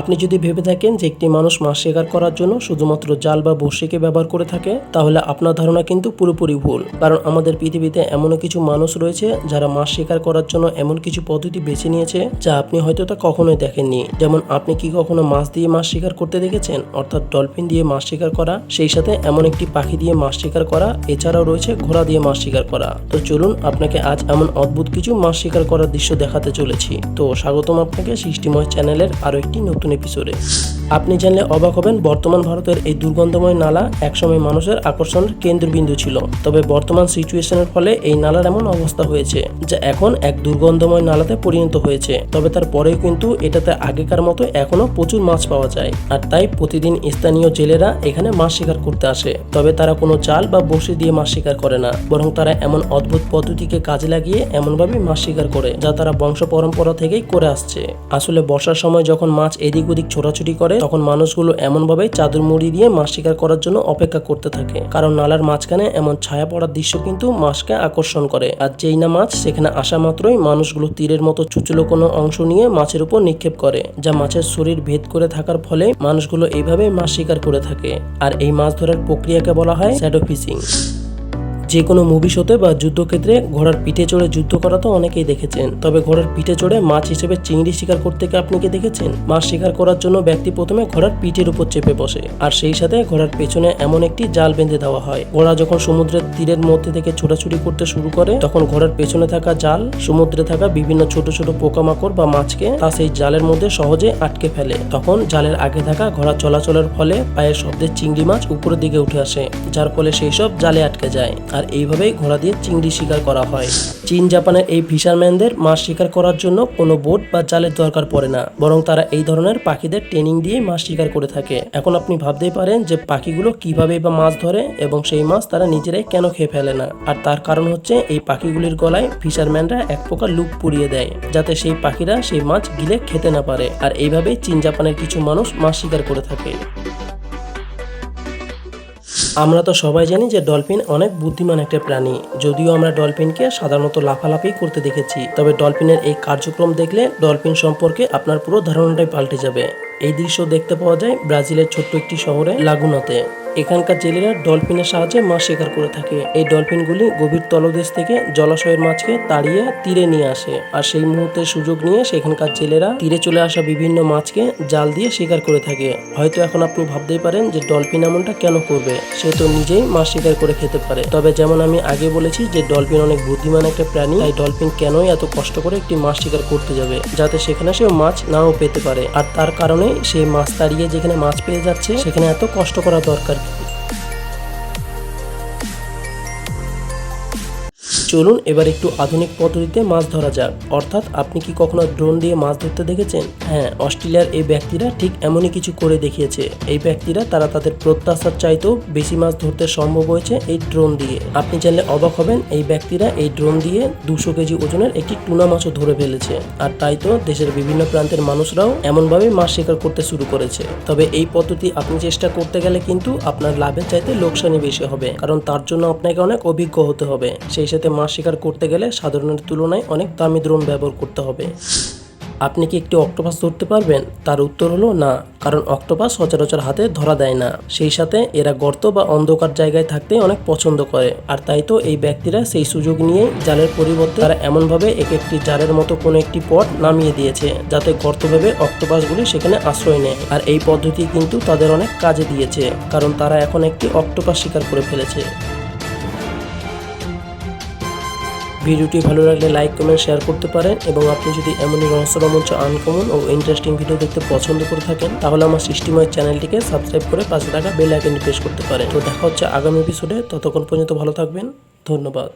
আপনি যদি ভেবে থাকেন যে একটি মানুষ মাছ শিকার করার জন্য শুধুমাত্র জাল বা বড়শিকে ব্যবহার করে থাকে, তাহলে আপনার ধারণা কিন্তু পুরোপুরি ভুল। কারণ আমাদের পৃথিবীতে এমনও কিছু মানুষ রয়েছে যারা মাছ শিকার করার জন্য এমন কিছু পদ্ধতি বেছে নিয়েছে যা আপনি হয়তো তা কখনোই দেখেননি। যেমন আপনি কি কখনো মাছ দিয়ে মাছ শিকার করতে দেখেছেন? অর্থাৎ ডলফিন দিয়ে মাছ শিকার করা, সেই সাথে এমন একটি পাখি দিয়ে মাছ শিকার করা, এছাড়াও রয়েছে ঘোড়া দিয়ে মাছ শিকার করা। তো চলুন আপনাকে আজ এমন অদ্ভুত কিছু মাছ শিকার করার দৃশ্য দেখাতে চলেছি। তো স্বাগতম আপনাকে সৃষ্টিময় চ্যানেলের আরও একটি নতুন এপিসোডে আপনি জানলে অবাক হবেন, বর্তমান ভারতের এই দুর্গন্ধময় নালা একসময় মানুষের আকর্ষণের কেন্দ্রবিন্দু ছিল। তবে বর্তমান সিচুয়েশনের ফলে এই নালার এমন অবস্থা হয়েছে, যা এখন এক দুর্গন্ধময় নালাতে পরিণত হয়েছে। তবে তারপরেও কিন্তু এটাতে আগেকার মতো এখনও প্রচুর মাছ পাওয়া যায়, আর তাই প্রতিদিন স্থানীয় জেলেরা এখানে মাছ শিকার করতে আসে। তবে তারা কোনো জাল বা বসি দিয়ে মাছ শিকার করে না, বরং তারা এমন অদ্ভুত পদ্ধতিকে কাজে লাগিয়ে এমনভাবে মাছ শিকার করে, যা তারা বংশ পরম্পরা থেকেই করে আসছে। আসলে বর্ষার সময় যখন মাছ এদিক ওদিক ছোটাছুটি করে তখন মানুষগুলো এমনভাবে চাদর মুড়ি দিয়ে মাছ শিকার করার জন্য অপেক্ষা করতে থাকে। কারণ নালার মাঝখানে এমন ছায়া পড়ার দৃশ্য কিন্তু মাছকে আকর্ষণ করে। আর যেই না মাছ, সেখানে আসা মাত্রই মানুষগুলো তীরের মতো চুচুলো কোনো অংশ নিয়ে মাছের উপর নিক্ষেপ করে, যা মাছের শরীর ভেদ করে থাকার ফলে মানুষগুলো এইভাবে মাছ শিকার করে থাকে। আর এই মাছ ধরার প্রক্রিয়াকে বলা হয় শ্যাডো ফিশিং যে কোনো মুভি শোতে বা যুদ্ধক্ষেত্রে ঘোড়ার পিঠে চড়ে যুদ্ধ করা তো অনেকেই দেখেছেন। তবে ঘোড়ার পিঠে চড়ে মাছ হিসেবে চিংড়ি শিকার করতে আপনি কি দেখেছেন? মাছ শিকার করার জন্য ব্যক্তি প্রথমে ঘোড়ার পিঠের উপর চেপে বসে আর সেই সাথে ঘোড়ার পেছনে এমন একটি জাল বেঁধে দেওয়া হয়। ঘোড়া যখন সমুদ্রের তীরের মধ্যে থেকে ছোটাছুটি করতে শুরু করে, তখন ঘোড়ার পেছনে থাকা জাল, সমুদ্রে থাকা বিভিন্ন ছোট ছোট পোকামাকড় বা মাছকে তা সেই জালের মধ্যে সহজে আটকে ফেলে। তখন জালের আগে থাকা ঘোড়া চলাচলের ফলে পায়ের শব্দে চিংড়ি মাছ উপরের দিকে উঠে আসে, যার ফলে সেই সব জালে আটকে যায়। আর এইভাবেই ঘোড়া দিয়ে চিংড়ি শিকার করা হয়। চীন জাপানের এই ফিশারম্যানদের মাছ শিকার করার জন্য কোনো বোট বা জালের দরকার পড়ে না। বরং তারা এই ধরনের পাখিদের ট্রেনিং দিয়ে মাছ শিকার করে থাকে। এখন আপনি ভাবতেই পারেন যে পাখিগুলো কীভাবে বা মাছ ধরে এবং সেই মাছ তারা নিজেরাই কেন খেয়ে ফেলে না। আর তার কারণ হচ্ছে এই পাখিগুলির গলায় ফিশারম্যানরা এক প্রকার লুক পুড়িয়ে দেয়, যাতে সেই পাখিরা সেই মাছ গিলে খেতে না পারে। আর এইভাবেই চীন জাপানের কিছু মানুষ মাছ শিকার করে থাকে। আমরা তো সবাই জানি যে ডলফিন অনেক বুদ্ধিমান একটা প্রাণী। যদিও আমরা ডলফিনকে সাধারণত লাফালাফি করতে দেখেছি, তবে ডলফিনের এই কার্যক্রম দেখলে ডলফিন সম্পর্কে আপনার পুরো ধারণাটাই পাল্টে যাবে। এই দৃশ্য দেখতে পাওয়া যায় ব্রাজিলের ছোট্ট একটি শহরে লাগুনাতে। এখানকার জেলেরা ডলফিনের সাহায্যে মাছ শিকার করে থাকে। এই ডলফিনগুলি গভীর তলদেশ থেকে জলাশয়ের মাছকে তাড়িয়ে তীরে নিয়ে আসে আর সেই মুহূর্তে সুযোগ নিয়ে সেখানকার জেলেরা তীরে চলে আসা বিভিন্ন মাছকে জাল দিয়ে শিকার করে থাকে। হয়তো এখন আপনি ভাবতেই পারেন যে ডলফিন এমনটা কেন করবে? সে তো নিজেই মাছ শিকার করে খেতে পারে। তবে যেমন আমি আগে বলেছি যে ডলফিন অনেক বুদ্ধিমান একটা প্রাণী, তাই ডলফিন কেনই এত কষ্ট করে একটি মাছ শিকার করতে যাবে? যাতে সেখানে সে মাছ নাও পেতে পারে। আর তার কারণে সেই মাছ তাড়িয়ে যেখানে মাছ পেয়ে যাচ্ছে, সেখানে এত কষ্ট করা দরকার Thank you. চলুন এবার একটু আধুনিক পদ্ধতিতে মাছ ধরা যাক। অর্থাৎ আপনি কি কখনো ড্রোন দিয়ে মাছ ধরতে দেখেছেন? হ্যাঁ অস্ট্রেলিয়ার এই ব্যক্তিরা ঠিক এমনই কিছু করে দেখিয়েছে। এই ব্যক্তিরা, তারা তাদের প্রত্যাশার চাইতেও বেশি মাছ ধরতে সম্ভব হয়েছে এই ড্রোন দিয়ে। আপনি জানলে অবাক হবেন, এই ব্যক্তিরা এই ড্রোন দিয়ে দুশো কেজি ওজনের একটি টুনা মাছও ধরে ফেলেছে। আর তাই তো দেশের বিভিন্ন প্রান্তের মানুষরাও এমনভাবে মাছ শিকার করতে শুরু করেছে। তবে এই পদ্ধতি আপনি চেষ্টা করতে গেলে কিন্তু আপনার লাভের চাইতে লোকসানই বেশি হবে। কারণ তার জন্য আপনাকে অনেক অভিজ্ঞ হতে হবে। সেই সাথে মাছ শিকার করতে গেলে সাধারণের তুলনায় অনেক দামি দ্রোণ ব্যবহার করতে হবে। আপনি কি একটি অক্টোপাস ধরতে পারবেন? তার উত্তর হলো না, কারণ অক্টোপাস সচরাচর হাতে ধরা দেয় না। সেই সাথে এরা গর্ত বা অন্ধকার জায়গায় থাকতে অনেক পছন্দ করে, আর তাই তো এই ব্যক্তিরা সেই সুযোগ নিয়ে জালের পরিবর্তে তারা এমনভাবে এক একটি জালের মতো কোনো একটি পট নামিয়ে দিয়েছে, যাতে গর্ত ভেবে অক্টোপাসগুলি সেখানে আশ্রয় নেয়। আর এই পদ্ধতি কিন্তু তাদের অনেক কাজে দিয়েছে, কারণ তারা এখন একটি অক্টোপাস শিকার করে ফেলেছে। ভিডিওটি ভালো লাগলে লাইক, কমেন্ট শেয়ার করতে পারেন এবং আপনি যদি এমনই রহস্য রোমাঞ্চ আনকমন ও ইন্টারেস্টিং ভিডিও দেখতে পছন্দ করে থাকেন, তাহলে আমার সৃষ্টিময় চ্যানেলটিকে সাবস্ক্রাইব করে পাশে থাকা বেল আইকনটি প্রেস করতে পারেন। তো দেখা হচ্ছে আগামী এপিসোডে ততক্ষণ পর্যন্ত ভালো থাকবেন। ধন্যবাদ।